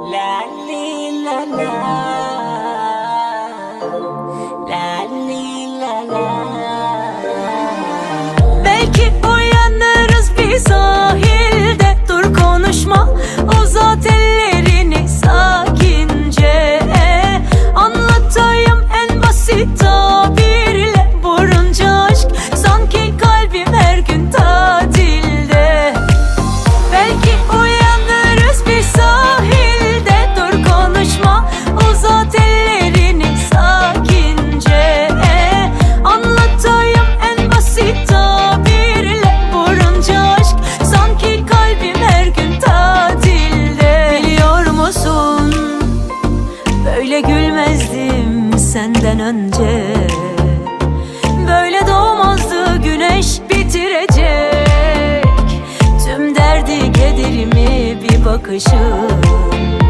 La li la la. La uzat sakince. Anlatayım en basit tabirle. Burunca aşk sanki kalbim her gün tatilde. Biliyor musun? Böyle gülmezdim senden önce. Böyle doğmazdı güneş bitirecek. Tüm derdi kederimi bir bakışın